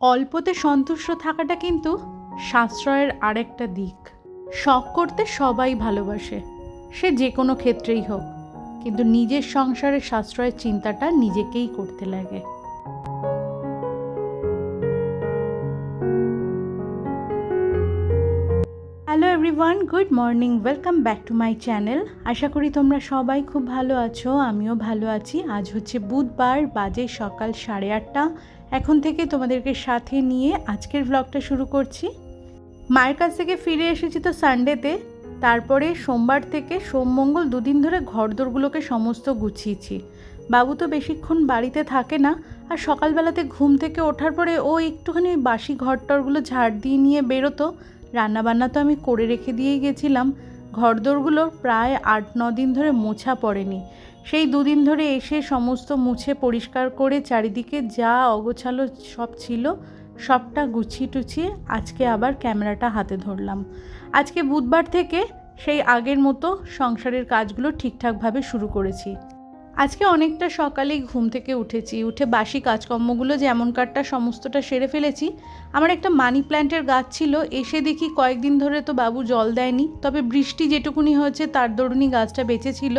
অল্পতে সন্তুষ্ট থাকাটা কিন্তু সাশ্রয়ের আরেকটা দিক। শখ করতে সবাই ভালোবাসে, সে যে কোনো ক্ষেত্রেই হোক, কিন্তু নিজের সংসারের সাশ্রয়ের চিন্তাটা নিজেকেই করতে লাগে। Hello everyone good morning welcome back to my channel আশা করি তোমরা সবাই খুব ভালো আছো, আমিও ভালো আছি। আজ হচ্ছে বুধবার, বাজে সকাল সাড়ে আটটা। এখন থেকে তোমাদেরকে সাথে নিয়ে আজকের ব্লগটা শুরু করছি। মায়ের কাছ থেকে ফিরে এসেছি তো সানডেতে তারপরে সোমবার থেকে সোম মঙ্গল দুদিন ধরে ঘরদোরগুলোকে সমস্ত গুছিয়েছি। বাবু তো বেশিক্ষণ বাড়িতে থাকে না, আর সকালবেলাতে ঘুম থেকে ওঠার পরে ও একটুখানি ওই বাসি ঘরটরগুলো ঝাড় দিয়ে নিয়ে বেরোতো। রান্নাবান্না তো আমি করে রেখে দিয়েই গেছিলাম। ঘরদোরগুলো প্রায় আট ন দিন ধরে মোছা পড়েনি। সেই দুদিন ধরে এসে সমস্ত মুছে পরিষ্কার করে চারিদিকে যা অগোছালো সব ছিল, সবটা গুছিয়ে টুছিয়ে আজকে আবার ক্যামেরাটা হাতে ধরলাম। আজকে বুধবার থেকে সেই আগের মতো সংসারের কাজগুলো ঠিকঠাকভাবে শুরু করেছি। আজকে অনেকটা সকালেই ঘুম থেকে উঠেছি, উঠে বাসি কাজকর্মগুলো যেমন কাটটা সমস্তটা সেরে ফেলেছি। আমার একটা মানি প্ল্যান্টের গাছ ছিল, এসে দেখি কয়েকদিন ধরে তো বাবু জল দেয়নি, তবে বৃষ্টি যেটুকুনি হয়েছে তার দরুনই গাছটা বেঁচেছিল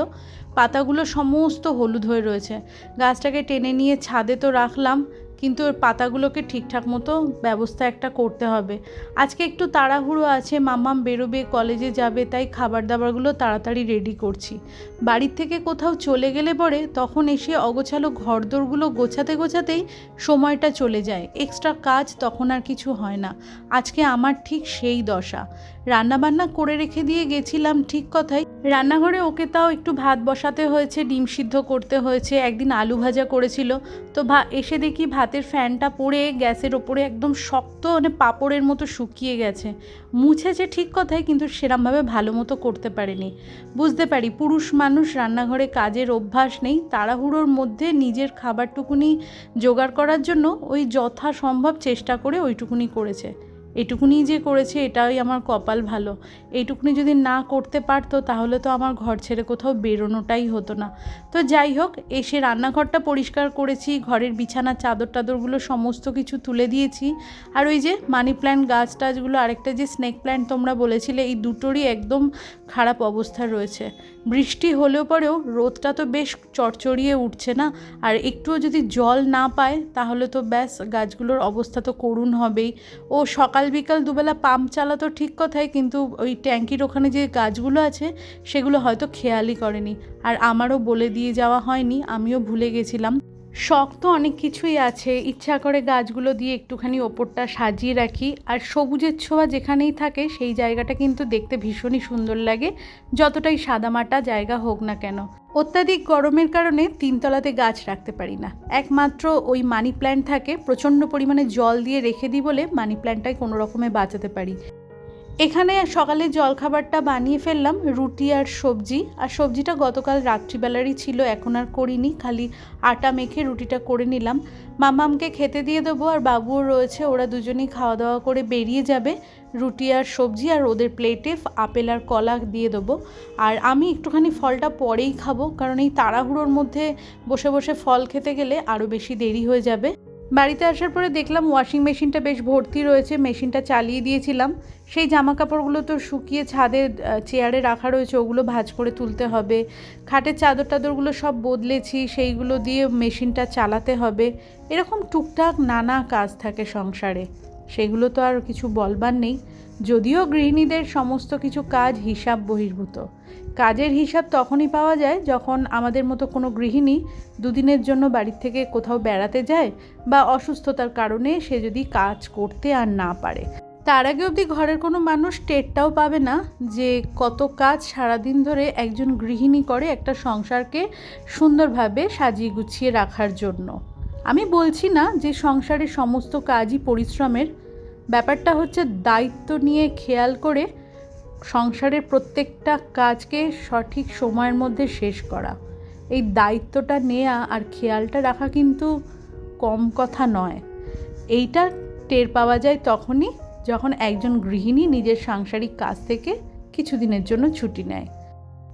পাতাগুলো সমস্ত হলুদ হয়ে রয়েছে। গাছটাকে টেনে নিয়ে ছাদে তো রাখলাম কিন্তু ওর পাতাগুলোকে ঠিকঠাক মতো ব্যবস্থা একটা করতে হবে। আজকে একটু তাড়াহুড়ো আছে, মাম্মাম বেরোবে, কলেজে যাবে, তাই খাবার দাবারগুলো তাড়াতাড়ি রেডি করছি। বাড়ির থেকে কোথাও চলে গেলে পরে তখন এসে অগোছালো ঘরদোরগুলো গোছাতে গোছাতেই সময়টা চলে যায়। এক্সট্রা কাজ তখন আর কিছু হয় না। আজকে আমার ঠিক সেই দশা। রান্নাবান্না করে রেখে দিয়ে গেছিলাম ঠিক কথাই। রান্নাঘরে ওকে তাও একটু ভাত বসাতে হয়েছে, ডিম সিদ্ধ করতে হয়েছে, একদিন আলু ভাজা করেছিল। তো ভা, এসে দেখি ভাতের ফ্যানটা পড়ে গ্যাসের ওপরে একদম শক্ত মানে পাপড়ের মতো শুকিয়ে গেছে। মুছেছে ঠিক কথাই, কিন্তু সেরমভাবে ভালো মতো করতে পারেনি। বুঝতে পারি, পুরুষ মানুষ রান্নাঘরে কাজের অভ্যাস নেই, তাড়াহুড়োর মধ্যে নিজের খাবারটুকুনি জোগাড় করার জন্য ওই যথাসম্ভব চেষ্টা করে ওইটুকুনি করেছে। এটুকুনি যে করেছে, এটাই আমার কপাল ভালো। এইটুকুনি যদি না করতে পারতো, তাহলে তো আমার ঘর ছেড়ে কোথাও বেরোনোটাই হতো না। তো যাই হোক, এসে রান্নাঘরটা পরিষ্কার করেছি, ঘরের বিছানা, চাদর টাদরগুলো সমস্ত কিছু তুলে দিয়েছি। আর ওই যে মানি প্ল্যান্ট, গাছ টাছগুলো, আরেকটা যে স্নেক প্ল্যান্ট তোমরা বলেছিলে, এই দুটোরই একদম খারাপ অবস্থা রয়েছে। বৃষ্টি হলেও পরেও রোদটা তো বেশ চড়চড়িয়ে উঠছে না। আর একটুও যদি জল না পায়, তাহলে তো ব্যাস, গাছগুলোর অবস্থা তো করুণ হবেই। ও সকাল বিকাল দুবেলা পাম্প চালাতো ঠিক কথাই, কিন্তু ওই ট্যাঙ্কির ওখানে যে গাছগুলো আছে, সেগুলো হয়তো খেয়ালই করেনি। আর আমারও বলে দিয়ে যাওয়া হয়নি, আমিও ভুলে গেছিলাম। শখ তো অনেক কিছুই আছে। ইচ্ছা করে গাছগুলো দিয়ে একটুখানি ওপরটা সাজিয়ে রাখি। আর সবুজের ছোঁয়া যেখানেই থাকে, সেই জায়গাটা কিন্তু দেখতে ভীষণই সুন্দর লাগে। যতটাই সাদামাটা জায়গা হোক না কেন। অত্যাধিক গরমের কারণে তিনতলাতে গাছ রাখতে পারি না। একমাত্র ওই মানি প্ল্যান্ট থাকে, প্রচণ্ড পরিমাণে জল দিয়ে রেখে দিই বলে মানি প্ল্যান্টটাই কোনো রকমে বাঁচাতে পারি। এখানে সকালে জলখাবারটা বানিয়ে ফেললাম, রুটি আর সবজি। আর সবজিটা গতকাল রাত্রিবেলারই ছিল, এখন আর করিনি, খালি আটা মেখে রুটিটা করে নিলাম। মামামকে খেতে দিয়ে দেবো, আর বাবুও রয়েছে, ওরা দুজনেই খাওয়া দাওয়া করে বেরিয়ে যাবে। রুটি আর সবজি, আর ওদের প্লেটে আপেল আর কলা দিয়ে দেবো। আর আমি একটুখানি ফলটা পরেই খাব, কারণ এই তাড়াহুড়োর মধ্যে বসে বসে ফল খেতে গেলে আরও বেশি দেরি হয়ে যাবে। বাড়িতে আসার পরে দেখলাম ওয়াশিং মেশিনটা বেশ ভর্তি রয়েছে মেশিনটা চালিয়ে দিয়েছিলাম। সেই জামা কাপড়গুলো তো শুকিয়ে ছাদে চেয়ারে রাখা রয়েছে, ওগুলো ভাজ করে তুলতে হবে। খাটের চাদর টাদরগুলো সব বদলেছি, সেইগুলো দিয়ে মেশিনটা চালাতে হবে। এরকম টুকটাক নানা কাজ থাকে সংসারে, সেগুলো তো আর কিছু বলবার নেই। যদিও গৃহিণীদের সমস্ত কিছু কাজ হিসাব বহির্ভূত। কাজের হিসাব তখনই পাওয়া যায় যখন আমাদের মতো কোনো গৃহিণী দুদিনের জন্য বাড়ির থেকে কোথাও বেড়াতে যায় বা অসুস্থতার কারণে সে যদি কাজ করতে আর না পারে। তার আগে অবধি ঘরের কোনো মানুষ টেরটাও পাবে না যে কত কাজ সারাদিন ধরে একজন গৃহিণী করে একটা সংসারকে সুন্দরভাবে সাজিয়ে গুছিয়ে রাখার জন্য। আমি বলছি না যে সংসারের সমস্ত কাজই পরিশ্রমের। ব্যাপারটা হচ্ছে দায়িত্ব নিয়ে খেয়াল করে সংসারের প্রত্যেকটা কাজকে সঠিক সময়ের মধ্যে শেষ করা। এই দায়িত্বটা নেওয়া আর খেয়ালটা রাখা কিন্তু কম কথা নয়। এইটা টের পাওয়া যায় তখনই যখন একজন গৃহিণী নিজের সাংসারিক কাজ থেকে কিছুদিনের জন্য ছুটি নেয়।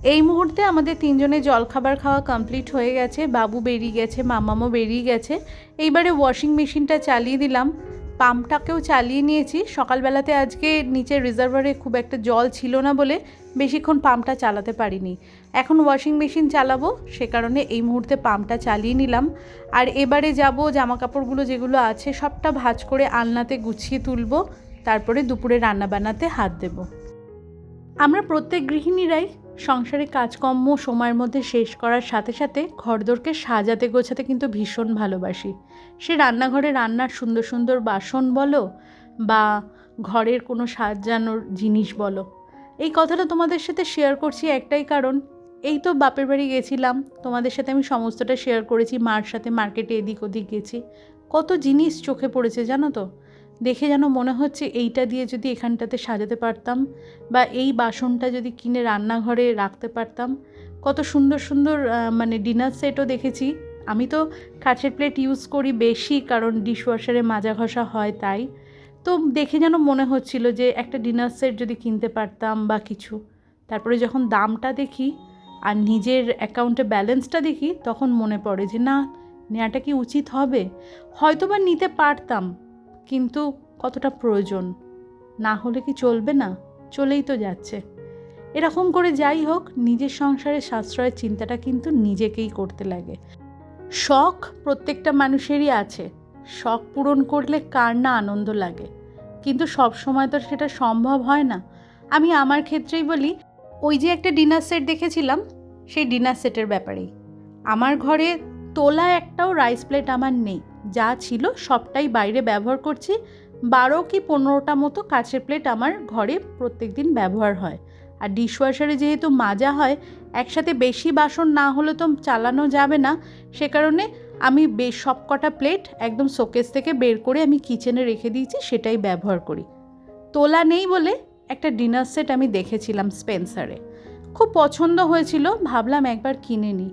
এই মুহূর্তে আমাদের তিনজনের জলখাবার খাওয়া কমপ্লিট হয়ে গেছে, বাবু বেরিয়ে গেছে, মামামও বেরিয়ে গেছে। এইবারে ওয়াশিং মেশিনটা চালিয়ে দিলাম। পাম্পটাকেও চালিয়ে নিয়েছি। সকালবেলাতে আজকে নিচের রিজার্ভারে খুব একটা জল ছিল না বলে বেশিক্ষণ পাম্পটা চালাতে পারিনি। এখন ওয়াশিং মেশিন চালাবো, সে কারণে এই মুহূর্তে পাম্পটা চালিয়ে নিলাম। আর এবারে যাব জামা কাপড়গুলো যেগুলো আছে সবটা ভাঁজ করে আলনাতে গুছিয়ে তুলবো, তারপরে দুপুরে রান্না বান্নাতে হাত দেব। আমরা প্রত্যেক গৃহিণীরাই সংসারে কাজকর্ম সময়ের মধ্যে শেষ করার সাথে সাথে ঘরদোরকে সাজাতে গোছাতে কিন্তু ভীষণ ভালোবাসি। সে রান্নাঘরে রান্নার সুন্দর সুন্দর বাসন বলো বা ঘরের কোনো সাজানোর জিনিস বলো। এই কথাটা তোমাদের সাথে শেয়ার করছি একটাই কারণ, এই তো বাপের বাড়ি গেছিলাম, তোমাদের সাথে আমি সমস্তটা শেয়ার করেছি, মার সাথে মার্কেটে এদিক ওদিক গেছি। কত জিনিস চোখে পড়েছে, জানো তো? দেখে যেন মনে হচ্ছে এইটা দিয়ে যদি এখানটাতে সাজাতে পারতাম বা এই বাসনটা যদি কিনে রান্নাঘরে রাখতে পারতাম। কত সুন্দর সুন্দর মানে ডিনার সেটও দেখেছি। আমি তো কাঁচের প্লেট ইউজ করি বেশি কারণ ডিশওয়াশারে মাজা ঘষা হয় তাই। তো দেখে যেন মনে হচ্ছিল যে একটা ডিনার সেট যদি কিনতে পারতাম বা কিছু। তারপরে যখন দামটা দেখি আর নিজের অ্যাকাউন্টে ব্যালেন্সটা দেখি, তখন মনে পড়ে যে না, নেওয়াটা কি উচিত হবে? হয়তো বা নিতে পারতাম। কিন্তু কতটা প্রয়োজন? না হলে কি চলবে না? চলেই তো যাচ্ছে। এরকম করে যাই হোক, নিজের সংসারে সাশ্রয়ের চিন্তাটা কিন্তু নিজেকেই করতে লাগে। শখ প্রত্যেকটা মানুষেরই আছে। শখ পূরণ করলে কার না আনন্দ লাগে? কিন্তু সব সময় তো সেটা সম্ভব হয় না। আমি আমার ক্ষেত্রেই বলি, ওই যে একটা ডিনার সেট দেখেছিলাম, সেই ডিনার সেটের ব্যাপারেই। আমার ঘরে তোলা একটাও রাইস প্লেট আমার নেই। যা ছিল সবটাই বাইরে ব্যবহার করছি। বারো কি পনেরোটা মতো কাচের প্লেট আমার ঘরে প্রত্যেক দিন ব্যবহার হয়। আর ডিশওয়াশারে যেহেতু মাজা হয়, একসাথে বেশি বাসন না হলে তো চালানো যাবে না। সে কারণে আমি বেশ সব কটা প্লেট একদম শোকেস থেকে বের করে আমি কিচেনে রেখে দিয়েছি, সেটাই ব্যবহার করি। তোলা নেই বলে একটা ডিনার সেট আমি দেখেছিলাম স্পেন্সারে খুব পছন্দ হয়েছিল, ভাবলাম একবার কিনে নিই।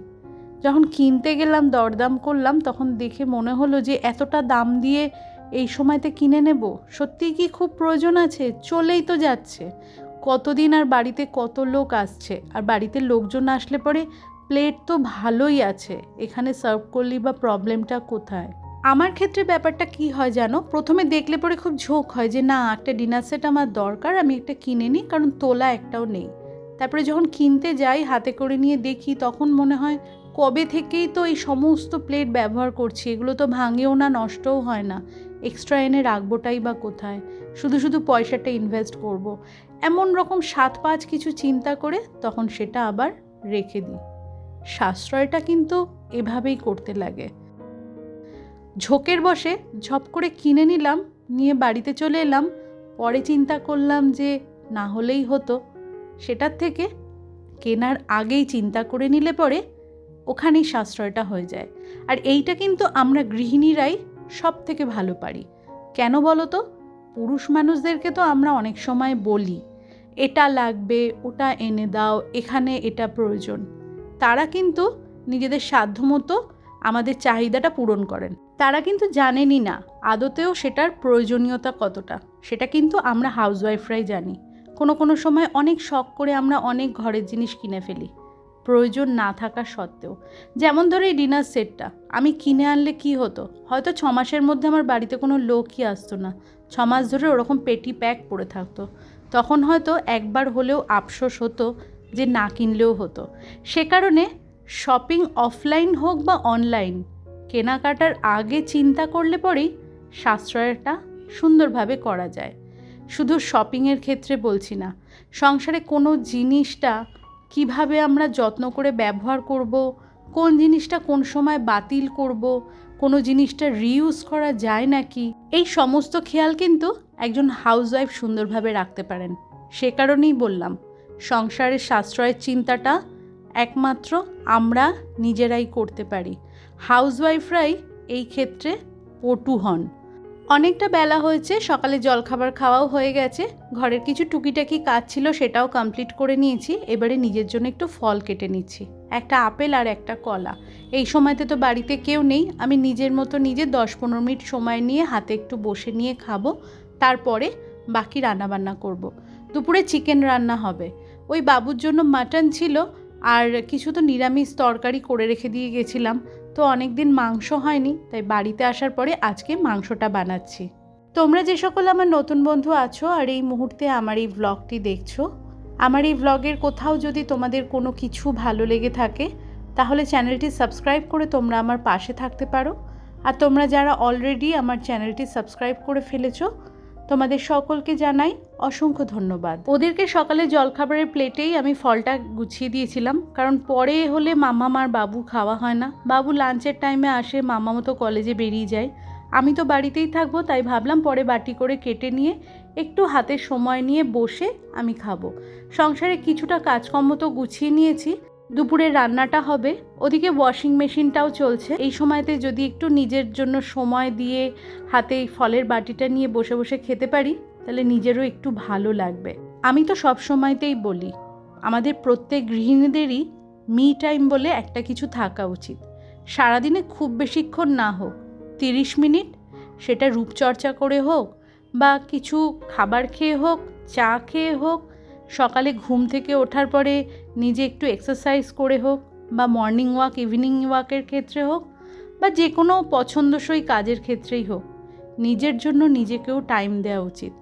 যখন কিনতে গেলাম, দরদাম করলাম, তখন দেখে মনে হলো যে এতটা দাম দিয়ে এই সময়তে কিনে নেব। সত্যিই কি খুব প্রয়োজন আছে? চলেই তো যাচ্ছে। কতদিন আর বাড়িতে কত লোক আসছে? আর বাড়িতে লোকজন আসলে পরে প্লেট তো ভালোই আছে। এখানে সার্ভ করলি বা প্রবলেমটা কোথায়? আমার ক্ষেত্রে ব্যাপারটা কি হয় জানো? প্রথমে দেখলে পরে খুব ঝোঁক হয় যে, না, একটা ডিনার সেট আমার দরকার, আমি একটা কিনে নিই, কারণ তোলা একটাও নেই। তারপরে যখন কিনতে যাই, হাতে করে নিয়ে দেখি, তখন মনে হয় কবে থেকেই তো এই সমস্ত প্লেট ব্যবহার করছি? এগুলো তো ভাঙেও না, নষ্টও হয় না। এক্সট্রা এনে রাখবোটাই বা কোথায়? শুধু শুধু পয়সাটা ইনভেস্ট করব। এমন রকম সাত পাঁচ কিছু চিন্তা করে তখন সেটা আবার রেখে দিই। সাশ্রয়টা কিন্তু এভাবেই করতে লাগে। ঝোঁকের বসে ঝপ করে কিনে নিলাম, নিয়ে বাড়িতে চলে এলাম। পরে চিন্তা করলাম যে না হলেই হতো। সেটার থেকে কেনার আগেই চিন্তা করে নিলে পরে ওখানেই সাশ্রয়টা হয়ে যায়। আর এইটা কিন্তু আমরা গৃহিণীরাই সব থেকে ভালো পারি। কেন বলো তো? পুরুষ মানুষদেরকে তো আমরা অনেক সময় বলি, এটা লাগবে, ওটা এনে দাও, এখানে এটা প্রয়োজন। তারা কিন্তু নিজেদের সাধ্যমতো আমাদের চাহিদাটা পূরণ করেন। তারা কিন্তু জানেনই না আদতেও সেটার প্রয়োজনীয়তা কতটা। সেটা কিন্তু আমরা হাউসওয়াইফরাই জানি। কোনো কোনো সময় অনেক শখ করে আমরা অনেক ঘরের জিনিস কিনে ফেলি। প্রয়োজন না থাকা সত্ত্বেও। যেমন ধরো এই ডিনার সেটটা আমি কিনে আনলে কি হতো? হয়তো ছ মাসের মধ্যে আমার বাড়িতে কোনো লোকই আসতো না। ছ মাস ধরে ওরকম পেটি প্যাক পড়ে থাকতো। তখন হয়তো একবার হলেও আফসোস হতো যে না কিনলেও হতো। সে কারণে শপিং অফলাইন হোক বা অনলাইন কেনাকাটার আগে চিন্তা করলে পরেই সাশ্রয়টা সুন্দরভাবে করা যায়। শুধু শপিংয়ের ক্ষেত্রে বলছি না, সংসারে কোনো জিনিসটা কীভাবে আমরা যত্ন করে ব্যবহার করব, কোন জিনিসটা কোন সময় বাতিল করব, কোনো জিনিসটা রিউজ করা যায় নাকি, এই সমস্ত খেয়াল কিন্তু একজন হাউসওয়াইফ সুন্দরভাবে রাখতে পারেন। সে কারণেই বললাম, সংসারের সাশ্রয়ের চিন্তাটা একমাত্র আমরা নিজেরাই করতে পারি। হাউসওয়াইফরাই এই ক্ষেত্রে পটু হন। অনেকটা বেলা হয়েছে, সকালে জলখাবার খাওয়াও হয়ে গেছে। ঘরের কিছু টুকিটাকি কাজ ছিল, সেটাও কমপ্লিট করে নিয়েছি। এবারে নিজের জন্য একটু ফল কেটে নিচ্ছি। একটা আপেল আর একটা কলা। এই সময়তে তো বাড়িতে কেউ নেই। আমি নিজের মতো নিজে দশ পনেরো মিনিট সময় নিয়ে হাতে একটু বসে নিয়ে খাব। তারপরে বাকি রান্নাবান্না করব। দুপুরে চিকেন রান্না হবে। ওই বাবুর জন্য মাটন ছিল, আর কিছু তো নিরামিষ তরকারি করে রেখে দিয়ে গেছিলাম। তো অনেক দিন মাংস হয়নি, তাই বাড়িতে আসার পরে আজকে মাংসটা বানাচ্ছি। তোমরা যে সকল আমার নতুন বন্ধু আছো আর এই মুহূর্তে আমার এই ব্লগটি দেখছ, আমার এই ব্লগের কোথাও যদি তোমাদের কোনো কিছু ভালো লেগে থাকে, তাহলে চ্যানেলটি সাবস্ক্রাইব করে তোমরা আমার পাশে থাকতে পারো। আর তোমরা যারা অলরেডি আমার চ্যানেলটি সাবস্ক্রাইব করে ফেলেছো, তোমাদের সকলকে জানাই অসংখ্য ধন্যবাদ। ওদেরকে সকালে জলখাবারের প্লেটেই আমি ফলটা গুছিয়ে দিয়েছিলাম, কারণ পরে হলে মামা মার বাবু খাওয়া হয় না। বাবু লাঞ্চের টাইমে আসে, মামা মতো কলেজে বেরিয়ে যায়। আমি তো বাড়িতেই থাকব, তাই ভাবলাম পরে বাটি করে কেটে নিয়ে একটু হাতে সময় নিয়ে বসে আমি খাব। সংসারে কিছুটা কাজকর্ম তো গুছিয়ে নিয়েছি, দুপুরে রান্নাটা হবে। ওদিকে ওয়াশিং মেশিনটাও চলছে। এই সময়তে যদি একটু নিজের জন্য সময় দিয়ে হাতে ফলের বাটিটা নিয়ে বসে বসে খেতে পারি তাহলে নিজেরও একটু ভালো লাগবে। আমি তো সব সময়তেই বলি, আমাদের প্রত্যেক গৃহিণীদেরই মি টাইম বলে একটা কিছু থাকা উচিত। সারাদিনে খুব বেশিক্ষণ না হোক, তিরিশ মিনিট সেটা রূপচর্চা করে হোক বা কিছু খাবার খেয়ে হোক, চা খেয়ে হোক, সকালে ঘুম থেকে ওঠার পরে নিজে একটু এক্সারসাইজ করে হোক বা মর্নিং ওয়াক ইভিনিং ওয়াকের ক্ষেত্রে হোক বা যে কোনো পছন্দসই কাজের ক্ষেত্রেই হোক, নিজের জন্য নিজেকেও টাইম দেওয়া উচিত।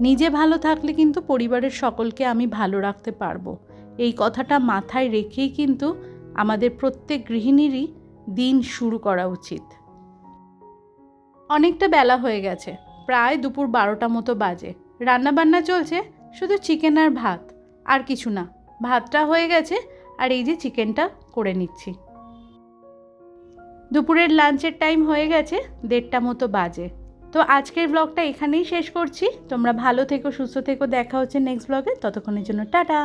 নিজে ভালো থাকলে কিন্তু পরিবারের সকলকে আমি ভালো রাখতে পারব। এই কথাটা মাথায় রেখেই কিন্তু আমাদের প্রত্যেক গৃহিণীরই দিন শুরু করা উচিত। অনেকটা বেলা হয়ে গেছে, প্রায় দুপুর বারোটা মতো বাজে। রান্নাবান্না চলছে, শুধু চিকেন আর ভাত, আর কিছু না। ভাতটা হয়ে গেছে, আর এই যে চিকেনটা করে নিচ্ছি। দুপুরের লাঞ্চের টাইম হয়ে গেছে, দেড়টা মতো বাজে। তো আজকের ব্লগটা এখানেই শেষ করছি। তোমরা ভালো থেকো, সুস্থ থেকো, দেখা হচ্ছে নেক্সট ব্লগে ততক্ষণের জন্য টাটা!